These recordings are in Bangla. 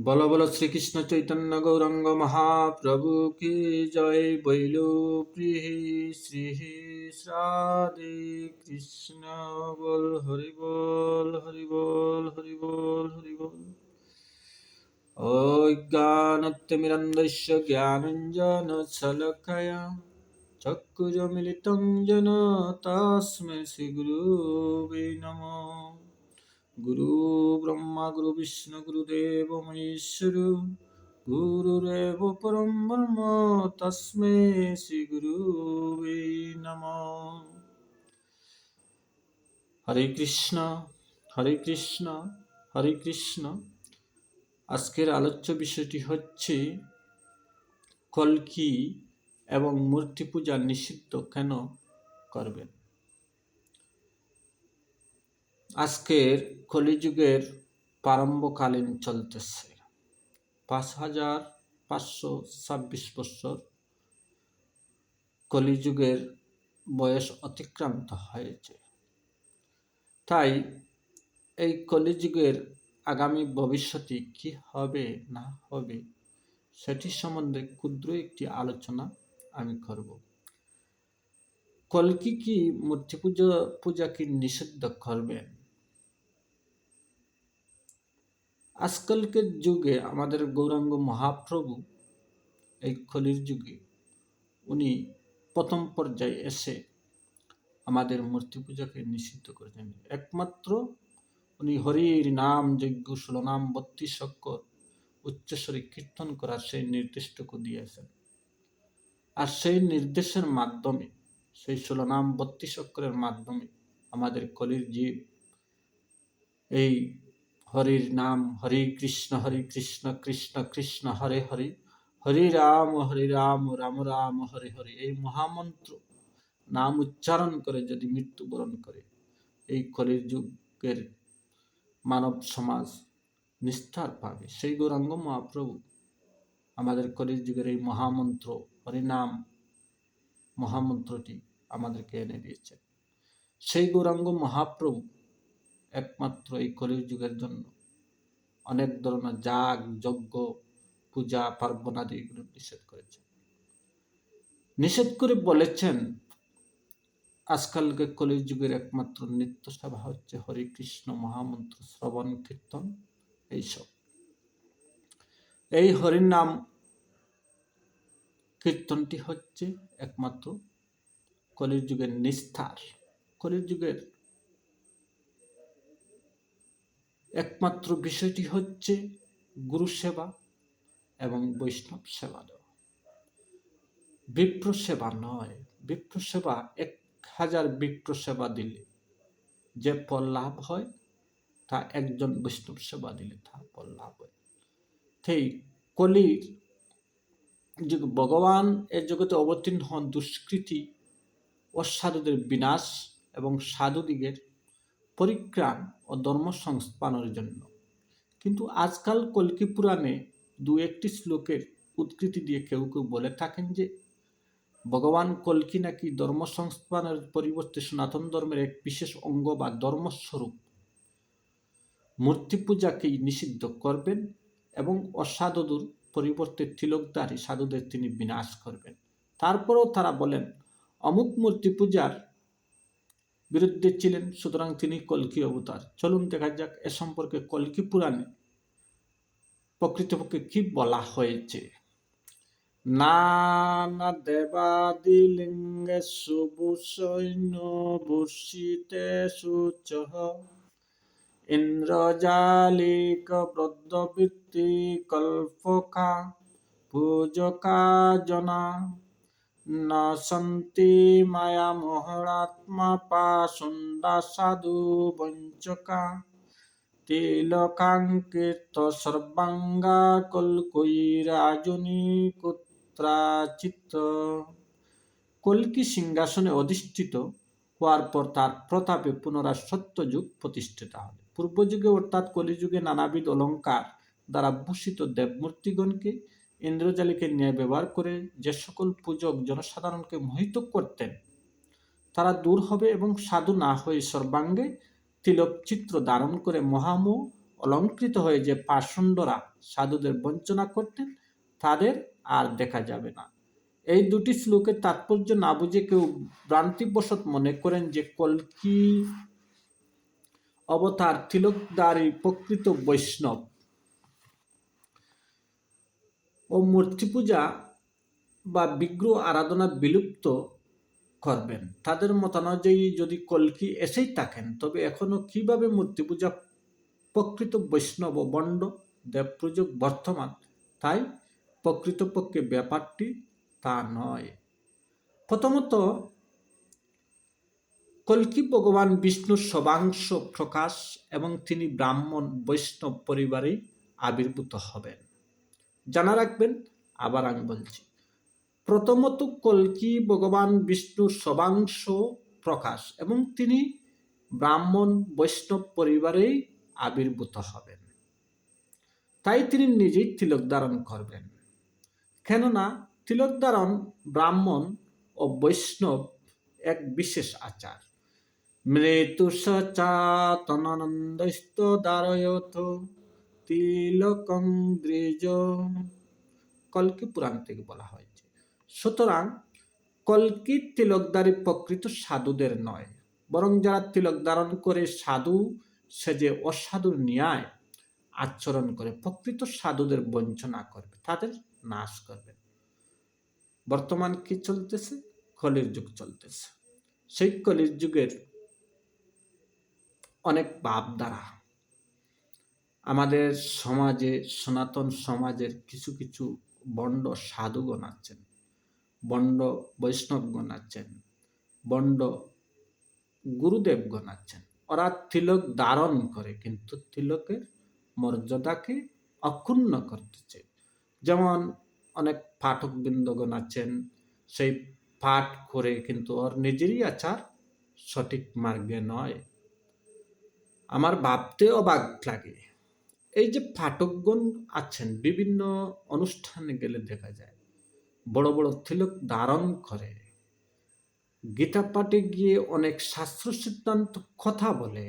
বল বল শ্রীকৃষ্ণ চৈতন্য গৌরাঙ্গ মহাপ্রভু কি জয় বৈল প্রিহি শ্রী রাধে কৃষ্ণ বল হরি বল হরি বল হরি বল হরি বল। অজ্ঞানত্যমিরন্দস্য জ্ঞানঞ্জন শলকয়া চক্ষুরমিলিतं যেন তস্मै শ্রীগুরুবে নমঃ। গুরু ব্রহ্মা গুরু বিষ্ণু গুরুদেব মহেশ্বর গুরুরেব পরম ব্রহ্ম তস্মে শ্রী গুরুবে নম হরে কৃষ্ণ হরে কৃষ্ণ হরে কৃষ্ণ আজকের আলোচ্য বিষয়টি হচ্ছে কলকি এবং মূর্তি পূজা নিষিদ্ধ কেন করবেন? আজকের কলিযুগের প্রারম্ভকালীন চলতেছে। পাঁচ হাজার পাঁচশো ছাব্বিশ বছর কলিযুগের বয়স অতিক্রান্ত হয়েছে। তাই এই কলিযুগের আগামী ভবিষ্যতে কি হবে, না হবে, সেটি সম্বন্ধে ক্ষুদ্র একটি আলোচনা আমি করব। কলকি কি মূর্তি পূজা পূজাকে নিষিদ্ধ করবেন? আজকালকের যুগে আমাদের গৌরাঙ্গ মহাপ্রভু, এই কলির যুগে, উনি প্রথম পর্যায়ে এসে আমাদের মূর্তি পূজাকে নিষিদ্ধ করেছেন একমাত্র উনি হরির নাম যজ্ঞ নাম বত্রিশ অক্ষর উচ্চস্বরে কীর্তন করার সেই নির্দিষ্টকে দিয়েছেন। আর সেই নির্দেশের মাধ্যমে, সেই নাম বত্রিশ অক্ষরের মাধ্যমে আমাদের কলির জীব এই হরির নাম হরে কৃষ্ণ হরে কৃষ্ণ কৃষ্ণ কৃষ্ণ, হরে হরে। হরি রাম, হরে রাম রাম রাম, হরে হরে। এই মহামন্ত্র নাম উচ্চারণ করে যদি মৃত্যুবরণ করে, এই কলির যুগের মানব সমাজ নিস্তার পাবে। সেই গৌরাঙ্গ মহাপ্রভু আমাদের কলির যুগের এই মহামন্ত্র হরিনাম মহামন্ত্রটি আমাদেরকে এনে দিয়েছে সেই গৌরাঙ্গ মহাপ্রভু একমাত্র এই কলির যুগের জন্য। অনেক ধরনের যাগ, যজ্ঞ, পূজা, পার্বণ আদি এগুলো নিষেধ করেছেন নিষেধ করে বলেছেন, আজকালকে কলির যুগের একমাত্র নিত্য সভা হচ্ছে হরে কৃষ্ণ মহামন্ত্র, শ্রবণ, কীর্তন, এইসব। এই হরির নাম কীর্তনটি হচ্ছে একমাত্র কলির যুগের নিস্তার কলির যুগের একমাত্র বিষয়টি হচ্ছে গুরু সেবা এবং বৈষ্ণব সেবা দেওয়া। বিপ্র সেবা নয়, বিপ্র সেবা এক হাজার বিপ্র সেবা দিলে যে ফল লাভ হয়, তা একজন বৈষ্ণব সেবা দিলে তা ফল লাভ হয়। সেই কলির ভগবান এর জগতে অবতীর্ণ হন দুষ্কৃতি, অসাধুদের বিনাশ এবং সাধুদিগের পরিত্রাণ ও ধর্ম সংস্থানের জন্য। কিন্তু আজকাল কল্কি পুরাণে দু একটি শ্লোকের উৎকৃতি দিয়ে কেউ কেউ বলে থাকেন যে, ভগবান কল্কি নাকি ধর্ম সংস্থানের পরিবর্তে সনাতন ধর্মের এক বিশেষ অঙ্গ বা ধর্মস্বরূপ। মূর্তি পূজাকেই নিষিদ্ধ করবেন এবং অসাধুর পরিবর্তে তিলকদারী সাধুদের তিনি বিনাশ করবেন। তারপরেও তারা বলেন, অমুক মূর্তি পূজার বিরুদ্ধে ছিলেন সুতরাং তিনি কলকি অবতার। চলুন দেখা যাক এ সম্পর্কে কলকি পুরাণে প্রকৃতপক্ষে কি বলা হয়েছে। নানা দেবাদিলিঙ্গে সুবুসৈন্য ভূষিতে সুচহ। ইন্দ্রজালিক ব্রদ্রবৃত্তি কল্পকা পূজকা জনা না সন্তি মায়া মোহরাত্মা পাশুন্দা সাধু বঞ্চকা। তিলকাঙ্কিত সর্বাঙ্গা কলকৈরাজনী কুত্রাচিত কলকি সিংহাসনে অধিষ্ঠিত, হওয়ার পর তার প্রতাপে পুনরায় সত্যযুগ প্রতিষ্ঠিত হবে পূর্বযুগে অর্থাৎ কলিযুগে নানাবিধ অলঙ্কার দ্বারা ভূষিত দেবমূর্তিগণকে ইন্দ্রজালিকে ন্যায় ব্যবহার করে যে সকল পূজক জনসাধারণকে মোহিত করতেন, তারা দূর হবে এবং সাধু না হয়ে সর্বাঙ্গে তিলক চিত্র ধারণ করে মহামোহ ও অলঙ্কৃত হয়ে যে পাষণ্ডরা সাধুদের বঞ্চনা করতেন, তাদের আর দেখা যাবে না। এই দুটি শ্লোকের তাৎপর্য না বুঝে কেউ ভ্রান্তিবশত মনে করেন যে কল্কি অবতার তিলকদারী প্রকৃত বৈষ্ণব। ও মূর্তি পূজা বা বিগ্রহ আরাধনা বিলুপ্ত করবেন। তাদের মতানুযায়ী যদি কলকি এসেই থাকেন, তবে এখনও কীভাবে মূর্তি পূজা প্রকৃত বৈষ্ণব বন্ড দেবপূজক বর্তমান? তাই প্রকৃতপক্ষে ব্যাপারটি তা নয়। প্রথমত, কল্কি ভগবান বিষ্ণুর সবাংশ প্রকাশ এবং তিনি ব্রাহ্মণ, বৈষ্ণব পরিবারেই আবির্ভূত হবেন। জানা রাখবেন, আবার আমি বলছি। প্রথমত কল্কি ভগবান বিষ্ণুর সবাংশ প্রকাশ এবং তিনি ব্রাহ্মণ, বৈষ্ণব পরিবারেই আবির্ভূত হবেন। তাই তিনি নিজেই তিলক ধারণ করবেন। কেননা তিলক ধারণ ব্রাহ্মণ ও বৈষ্ণব এক বিশেষ আচার। মৃত্যু সচাতনানন্দস্ত দারয়থ তিলকং দ্বিজ। কল্কি পুরাণ থেকে বলা হয়েছে। সুতরাং কলকি তিলকদারি প্রকৃত সাধুদের নয়, বরং যারা তিলক ধারণ করে সাধু সেজে অসাধুর ন্যায় আচরণ করে, প্রকৃত সাধুদের বঞ্চনা করবে, তাদের নাশ করবে। বর্তমান কি চলতেছে? কলির যুগ চলতেছে। সেই কলির যুগের অনেক দ্বারা আমাদের সমাজে, সনাতন সমাজের কিছু কিছু বন্ড সাধুগণ আছেন, বন্ড বৈষ্ণবগণ আছেন, বন্ড গুরুদেবগণ আছেন। ওরা তিলক ধারণ করে কিন্তু তিলকের মর্যাদাকে অক্ষুণ্ণ করতেছে। যেমন অনেক পাঠকবৃন্দগণ আছেন, সেই পাঠ করে কিন্তু ওর নিজেরই আচার সঠিক মার্গে নয়। আমার ভাবতে অবাক লাগে। এই যে পাঠকগণ আছেন, বিভিন্ন অনুষ্ঠানে গেলে দেখা যায়, বড় বড় তিলক ধারণ করে। গীতা পাঠে গিয়ে অনেক শাস্ত্র সিদ্ধান্ত কথা বলে,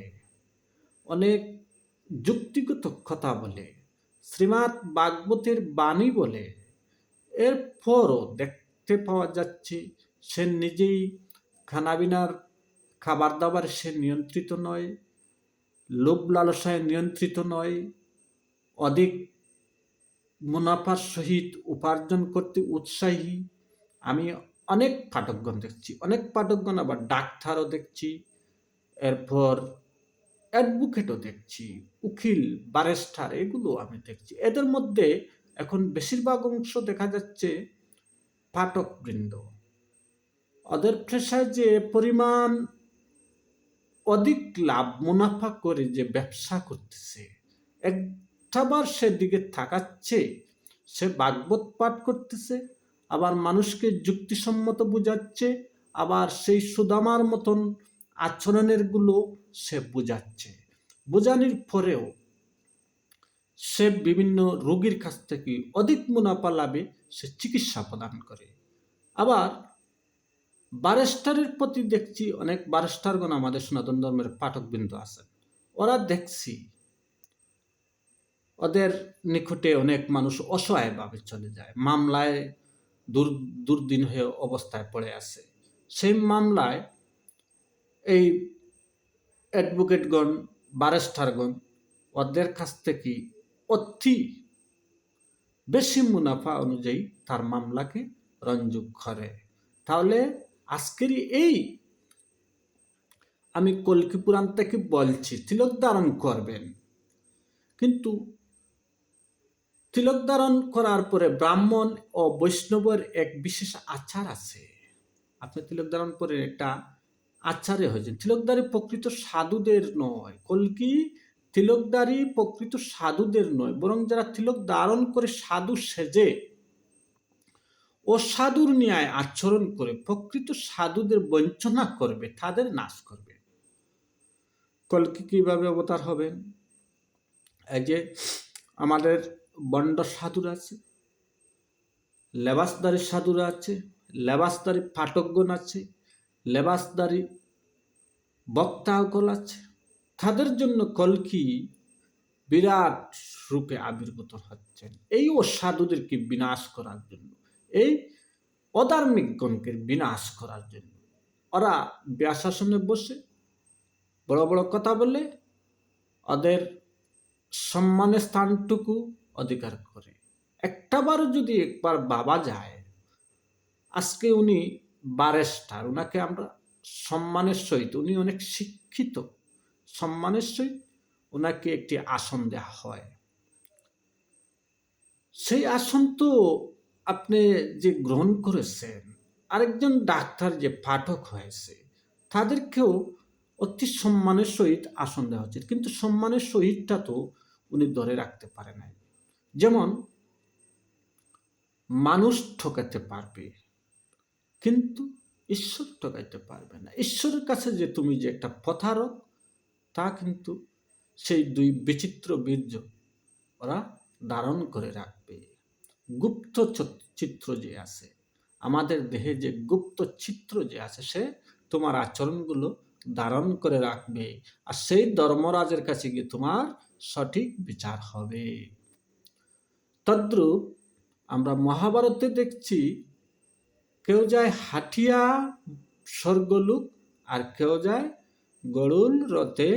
অনেক যুক্তিগত কথা বলে, শ্রীমাৎ ভাগবতের বাণী বলে। এরপরও দেখতে পাওয়া যাচ্ছে, সে নিজেই খানাবিনার খাবার দাবার সে নিয়ন্ত্রিত নয়, লোভ লালসায় নিয়ন্ত্রিত নয় অধিক মুনাফার সহিত উপার্জন করতে উৎসাহী। আমি অনেক পাঠকগণ দেখছি, অনেক পাঠকগণ আবার ডাক্তারও দেখছি, এরপর অ্যাডভোকেটও দেখছি, উকিল বারেস্টার এগুলো আমি দেখছি। এদের মধ্যে এখন বেশিরভাগ অংশ দেখা যাচ্ছে পাঠকবৃন্দ। ওদের পেশায় যে পরিমাণ অধিক লাভ, মুনাফা করে যে ব্যবসা করতেছে একটাবার সেদিকে থাকাচ্ছে সে বাগবত পাঠ করতেছে, আবার মানুষকে যুক্তিসম্মত বোঝাচ্ছে, আবার সেই সুদামার মতন আচরণেরগুলো সে বোঝাচ্ছে। বোঝানোর পরেও সে বিভিন্ন রোগীর কাছ থেকে অধিক মুনাফা লাভে সে চিকিৎসা প্রদান করে। আবার বারেস্টারের প্রতি দেখছি, অনেক বারেস্টারগণ আমাদের সনাতন ধর্মের পাঠকবৃন্দ আছেন। ওরা দেখছি ওদের নিকটে অনেক মানুষ অসহায়ভাবে চলে যায়। মামলায় দুর, দুর্দিন হয়ে অবস্থায় পড়ে আছে। সেই মামলায় এই অ্যাডভোকেটগণ বারেস্টারগণ ওদের কাছ থেকে অতি বেশি মুনাফা অনুযায়ী তার মামলাকে রঞ্জুক করে। তাহলে আজকের এই আমি কলকি পুরাণ থেকে বলছি তিলক ধারণ করবেন। কিন্তু তিলক ধারণ করার পরে ব্রাহ্মণ ও বৈষ্ণবের এক বিশেষ আচার আছে। আপনি তিলক ধারণ করে একটা আচারে হয়েছেন। তিলকদারি প্রকৃত সাধুদের নয়। কলকি তিলকদারি প্রকৃত সাধুদের নয়। বরং যারা তিলক ধারণ করে সাধু সেজে, অসাধুর ন্যায় আচরণ করে, প্রকৃত সাধুদের বঞ্চনা করবে, তাদের নাশ করবে। কলকি কীভাবে অবতার হবেন এই যে আমাদের বন্ড সাধুরা আছে, লেবাসদারি সাধুরা আছে, লেবাসদারি ফাটকগণ আছে, লেবাসদারি বক্তা সকল আছে। তাদের জন্য কলকি বিরাট রূপে আবির্ভূত হচ্ছেন। এই অসাধুদেরকে বিনাশ করার জন্য, এই অধার্মিকগণকে বিনাশ করার জন্য। ওরা ব্যাসাসনে বসে বড় বড় কথা বলে, ওদের সম্মানের স্থানটুকু অধিকার করে। একটাবারও যদি একবার বাবা যায়, আজকে উনি বারেস্টার ওনাকে আমরা সম্মানের সহিত, উনি অনেক শিক্ষিত, সম্মানের সহিত ওনাকে একটি আসন দেওয়া হয়। সেই আসন তো আপনি যে গ্রহণ করেছেন, আরেকজন ডাক্তার যে পাঠক হয়েছে, তাদেরকেও অতি সম্মানের সহিত আসন দেওয়া উচিত। কিন্তু সম্মানের সহিতটা তো উনি ধরে রাখতে পারে নাই। যেমন, মানুষ ঠকাতে পারবে, কিন্তু ঈশ্বর ঠকাইতে পারবে না। ঈশ্বরের কাছে যে তুমি যে একটা প্রতারক, তা কিন্তু সেই দুই বিচিত্র বীর্য ওরা ধারণ করে রাখবে। গুপ্ত চিত্র যে আছে, আমাদের দেহে যে গুপ্ত চিত্র যে আছে, সে তোমার আচরণগুলো ধারণ করে রাখবে। আর সেই ধর্মরাজের কাছে গিয়ে তোমার সঠিক বিচার হবে। তদ্রূপ আমরা মহাভারতে দেখছি, কেউ যায় হাটিয়া স্বর্গলোক আর কেউ যায় গরুল রথে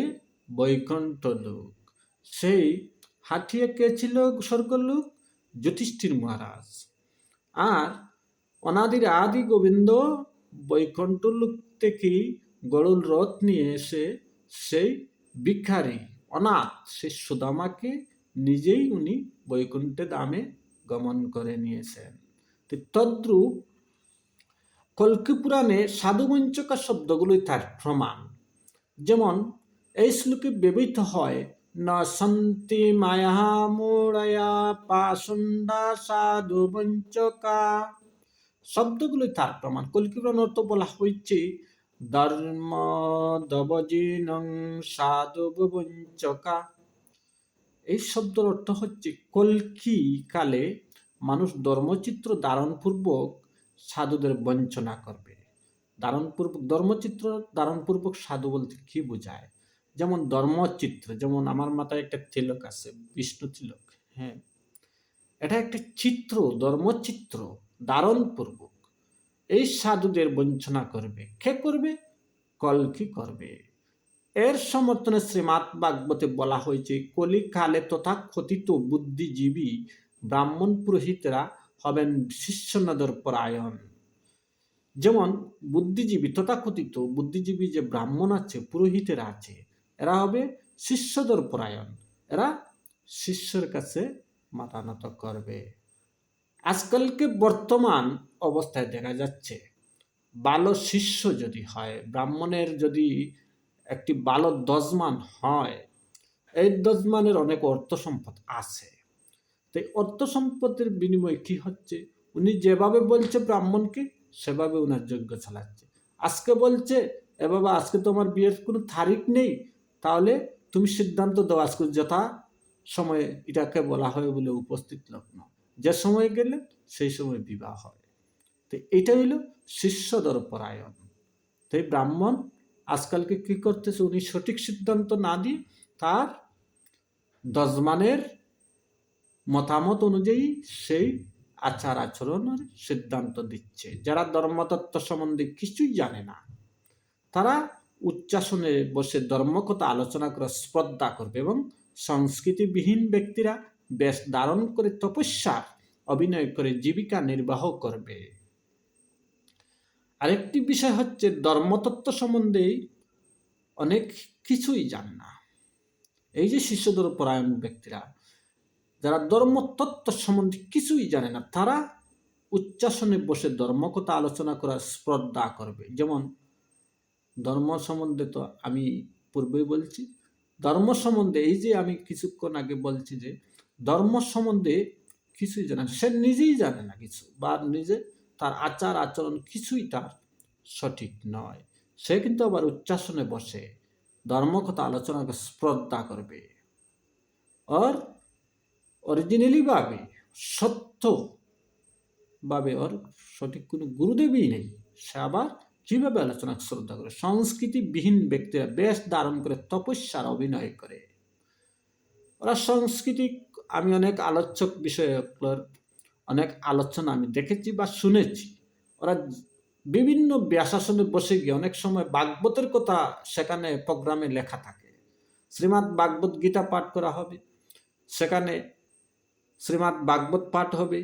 বৈকুণ্ঠ লোক। সেই হাটিয়া কে ছিল স্বর্গলোক? যুধিষ্ঠির মহারাজ। আর অনাদির আদি গোবিন্দ বৈকুণ্ঠ লোক থেকে গরুল রথ নিয়ে এসে সেই ভিখারি অনাথ, সেই সুদামাকে নিজেই উনি বৈকুণ্ঠে দামে গমন করে নিয়েছেন। তদ্রূপ কল্কি পুরাণে সাধুবঞ্চকা শব্দগুলোই তার প্রমাণ। যেমন, এই শ্লোকে ব্যবহৃত হয় ন সন্তি মায়া মোড়ায়া পাশুন্ডা সাধু বঞ্চকা শব্দগুলোই তার প্রমাণ। কল্কি পুরাণ অর্থ বলা হয়েছে, ধর্ম দবজিনং সাধু বঞ্চকা এই শব্দের অর্থ হচ্ছে কল্কি কালে মানুষ ধর্মচিত্র ধারণপূর্বক সাধুদের বঞ্চনা করবে। ধারণপূর্বক ধর্মচিত্র ধারণপূর্বক সাধু বলতে কি বোঝায়? যেমন ধর্মচিত্র, যেমন আমার মাথায় একটা তিলক আছে, বিষ্ণু তিলক হ্যাঁ। এটা একটা চিত্র, ধর্মচিত্র ধারণপূর্বক। এই সাধুদের বঞ্চনা করবে। কে করবে? কলকি করবে। এর সমর্থনে শ্রীমাত ভাগবতে বলা হয়েছে, কলিকালে তথা কথিত বুদ্ধিজীবী ব্রাহ্মণ পুরোহিতরা হবেন শিষ্যনদর পরায়ণ। যেমন বুদ্ধিজীবী তথাকথিত বুদ্ধিজীবী যে ব্রাহ্মণ আছে, পুরোহিতেরা আছে, এরা হবে শিষ্যদর পরায়ণ। এরা শিষ্যর কাছে মাথা নত করবে। আজকালকে বর্তমান অবস্থায় দেখা যাচ্ছে ভালো শিষ্য যদি হয়, ব্রাহ্মণের যদি একটি ভালো দজমান হয়। এই দজমানের অনেক অর্থ সম্পদ আছে। তো অর্থ সম্পদের বিনিময়ে কি হচ্ছে? উনি যেভাবে বলছে ব্রাহ্মণকে, সেভাবে উনার যোগ্য চালাচ্ছে। আজকে বলছে, এ বাবা, আজকে তোমার বিয়ের কোনো তারিখ নেই? তাহলে তুমি সিদ্ধান্ত দাও, আজকে যথা সময়ে এটাকে বলা হয় বলে উপস্থিত লগ্ন। যে সময় গেলে, সেই সময় বিবাহ হয়। তো এটা হইল শিষ্যদর পরায়ণ তো এই ব্রাহ্মণ আজকালকে কি করতেছে? উনি সঠিক সিদ্ধান্ত না দিয়ে তার দজমানের মতামত অনুযায়ী সেই আচার আচরণের সিদ্ধান্ত দিচ্ছে। যারা ধর্মতত্ত্ব সম্বন্ধে কিছুই জানে না, তারা উচ্চাসনে বসে ধর্মকথা আলোচনা করে স্পর্ধা করবে এবং সংস্কৃতিবিহীন ব্যক্তিরা বেশ ধারণ করে তপস্যা অভিনয় করে জীবিকা নির্বাহ করবে। আরেকটি বিষয় হচ্ছে ধর্মতত্ত্ব সম্বন্ধে অনেক কিছুই জান না। এই যে শিষ্যদের পরায়ণ ব্যক্তিরা, যারা ধর্মতত্ত্ব সম্বন্ধে কিছুই জানে না, তারা উচ্চাসনে বসে ধর্মকথা আলোচনা করার স্পর্ধা করবে। যেমন, ধর্ম সম্বন্ধে তো আমি পূর্বেই বলছি, ধর্ম সম্বন্ধে এই যে আমি কিছুক্ষণ আগে বলছি যে, ধর্ম সম্বন্ধে কিছুই জানে সে নিজেই জানে না কিছু, বা নিজে তার আচার আচরণ কিছুই তার সঠিক নয়। সে কিন্তু আবার উচ্চাসনে বসে, ধর্মকথা আলোচনাকে স্পর্ধা করবে। আর অরিজিনালি ভাবে সত্য ভাবে ওর সঠিক কোনো গুরুদেবই নেই। সে আবার কীভাবে আলোচনা শ্রদ্ধা করে? সংস্কৃতিবিহীন ব্যক্তিরা বেশ ধারণ করে তপস্যার অভিনয় করে। ওরা সাংস্কৃতিক, আমি অনেক আলোচক বিষয়গুলোর অনেক আলোচনা আমি দেখেছি বা শুনেছি। ওরা বিভিন্ন ব্যাসাসনে বসে গিয়ে অনেক সময় বাগবতের কথা সেখানে প্রোগ্রামে লেখা থাকে। শ্রীমৎ বাগবত গীতা পাঠ করা হবে, সেখানে শ্রীমৎ বাগবত পাঠ হবে,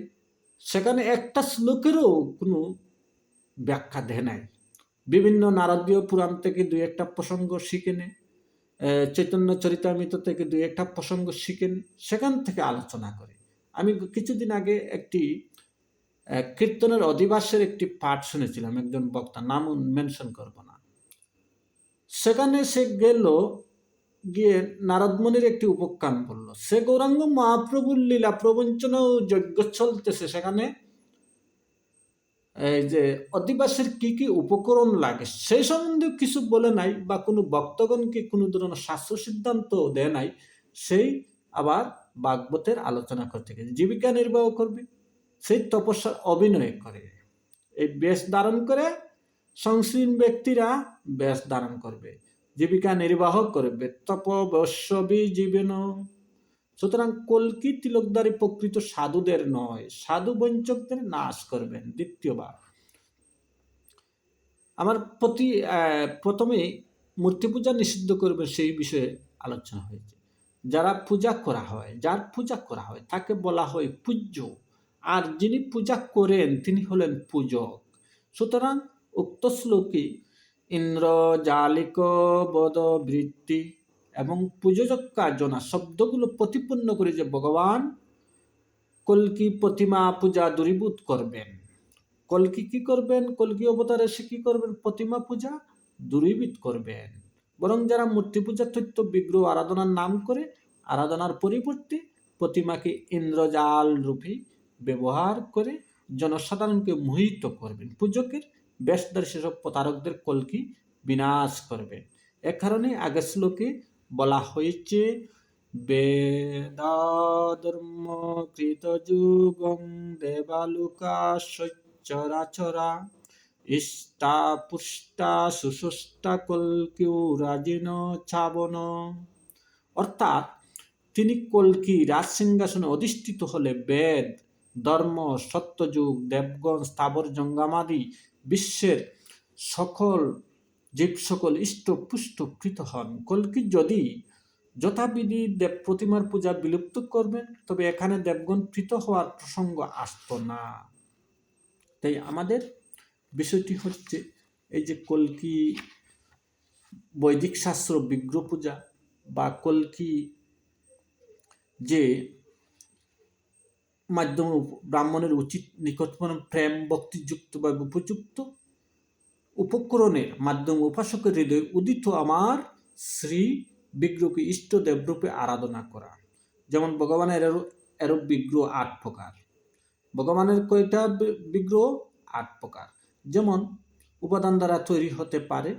সেখানে একটা শ্লোকেরও কোনো ব্যাখ্যা দেয় নাই। বিভিন্ন নারদীয় পুরাণ থেকে দুই একটা প্রসঙ্গ শিখে নে চৈতন্য চরিতামৃত থেকে দুই একটা প্রসঙ্গ শিখেন সেখান থেকে আলোচনা করে। আমি কিছুদিন আগে একটি কীর্তনের অধিবাসের একটি পাঠ শুনেছিলাম, একজন বক্তা, নাম মেনশন করব না। সেখানে সে গেল, গিয়ে নারদমণির একটি উপখ্যান বলল, সে গৌরাঙ্গ মহাপ্রভুর লীলা প্রবঞ্চনা ও যজ্ঞ চলতেছে সেখানে। এই যে, অধিবাসের কি কি উপকরণ লাগে সেই সম্বন্ধে কিছু বলে নাই বা কোনো বক্তগণকে কোনো ধরনের শাস্ত্র সিদ্ধান্ত দেয় নাই? সেই আবার ভাগবতের আলোচনা করতে গেছে জীবিকা নির্বাহ করবে, সেই তপস্যার অভিনয় করে। এই বেশ ধারণ করে সংসীন ব্যক্তিরা বেশ ধারণ করবে। জীবিকা নির্বাহ করবে। তপ বৈশ্যবী জীবন। সুতরাং কলকি তিলকদারি প্রকৃত সাধুদের নয়, সাধু বঞ্চকদের নাশ করবেন। দ্বিতীয়বার আমার প্রতি প্রথমে মূর্তি পূজা নিষিদ্ধ করবে সেই বিষয়ে আলোচনা হয়েছে। যারা পূজা করা হয়, যার পূজা করা হয়, তাকে বলা হয় পূজ্য। আর যিনি পূজা করেন, তিনি হলেন পূজক। সুতরাং উক্ত শ্লোকে ইন্দ্র, জালিক, বদ, বৃত্তি এবং পুজোজক কার্যনা শব্দগুলো প্রতিপন্ন করে যে ভগবান কলকি প্রতিমা পূজা দূরীভূত করবেন। কলকি কি করবেন? কলকি অবতারে সে কি করবেন? প্রতিমা পূজা দূরীভূত করবেন। বরং যারা মূর্তি পূজা তথ্য বিগ্রহ, আরাধনার নাম করে আরাধনার পরিবর্তে প্রতিমাকে ইন্দ্রজাল রূপে ব্যবহার করে জনসাধারণকে মোহিত করবেন। পূজকের বেশদার সেসব প্রতারকদের কলকি বিনাশ করবেন। এ কারণে আগের শ্লোকে বলা হয়েছে বেদাধর্ম কৃত যুগং দেবালুকা সচ্চরাচরা ইষ্টা পুষ্টা সুষষ্টা কলকিউ রাজিন ছাবন। অর্থাৎ তিনি কলকি রাজসিংহাসনে অধিষ্ঠিত হলে বেদ, ধর্ম, সত্যযুগ, দেবগণ, স্থাবর জঙ্গামাদি বিশ্বের সকল জীব সকল ইষ্ট পুষ্ট কৃত হন। কলকি যদি যথাবিধি দেব প্রতিমার পূজা বিলুপ্ত করবেন, তবে এখানে দেবগণ প্রীত হওয়ার প্রসঙ্গ আসত না। তাই আমাদের বিষয়টি হচ্ছে এই যে কলকি বৈদিক শাস্ত্র বিগ্রহ পূজা বা কলকি যে মাধ্যমে ব্রাহ্মণের উচিত নিকটতম প্রেম, ভক্তিযুক্ত বা উপযুক্ত উপকরণের মাধ্যমে উপাসকের হৃদয়ে উদিত আমার শ্রী বিগ্রহকে ইষ্ট দেবরূপে আরাধনা করা। যেমন ভগবানের এরূপ বিগ্রহ আট প্রকার। ভগবানের কয়টা বিগ্রহ? আট প্রকার। যেমন উপাদান দ্বারা তৈরি হতে পারে।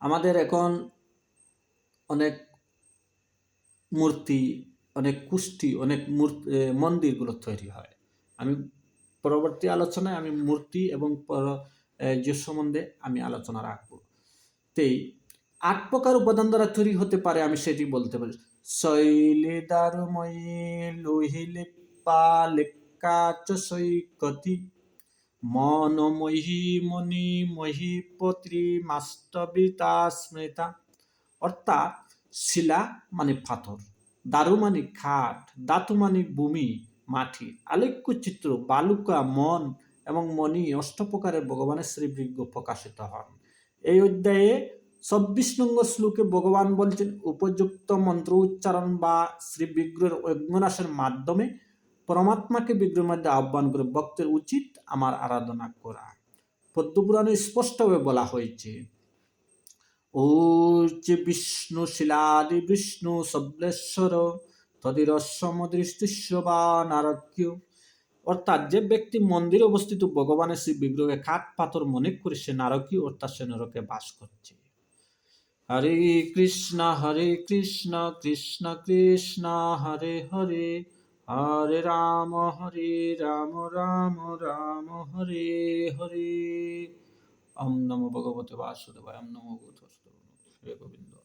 আমাদের এখন অনেক মূর্তি, অনেক কুষ্টি, অনেক মন্দিরগুলো তৈরি হয়। আমি পরবর্তী আলোচনায় আমি মূর্তি এবং যে সম্বন্ধে আমি আলোচনা রাখব। তেই, আট প্রকার উপাদান দ্বারা তৈরি হতে পারে আমি সেটি বলতে পারি। শৈলে দারুময়ী, লোহিলে পালেকাচ সৈকতি মনময়ী মণি মহি পত্রী মাস্তবিতা স্মৃতা। অর্থাৎ শিলা মানে পাথর, দারু মানে খাট, দাতু মানে ভূমি, মাটি। আলেখ্য চিত্র, বালুকা, মন এবং মণি অষ্টপ্রকারের ভগবানের শ্রীবৃজ্ঞ প্রকাশিত হন। এই অধ্যায়ে চব্বিশ নম্বর শ্লোকে ভগবান বলছেন, উপযুক্ত মন্ত্র উচ্চারণ বা শ্রী বিগ্রহের অজ্ঞনাশের মাধ্যমে পরমাত্মাকে বিগ্রহের মধ্যে আহ্বান করে ভক্তের উচিত আমার আরাধনা করা। পদ্মপুরাণে স্পষ্টভাবে বলা হয়েছে ও যে বিষ্ণু শিলাদি বিষ্ণু সবলেশ্বর তদিরসমদৃষ্টিস্য বা নারক্য অর্থাৎ যে ব্যক্তি মন্দিরে অবস্থিত ভগবানের শ্রী বিগ্রহে খাট পাথর মনে করে সে নারকী অর্থাৎ সে নরকে বাস করছে। হরে কৃষ্ণ হরে কৃষ্ণ কৃষ্ণ কৃষ্ণ, হরে হরে হরে রাম হরে রাম রাম রাম, হরে হরে। অম নম ভগবতে বাসুদেবায় অম নম গোবিন্দ।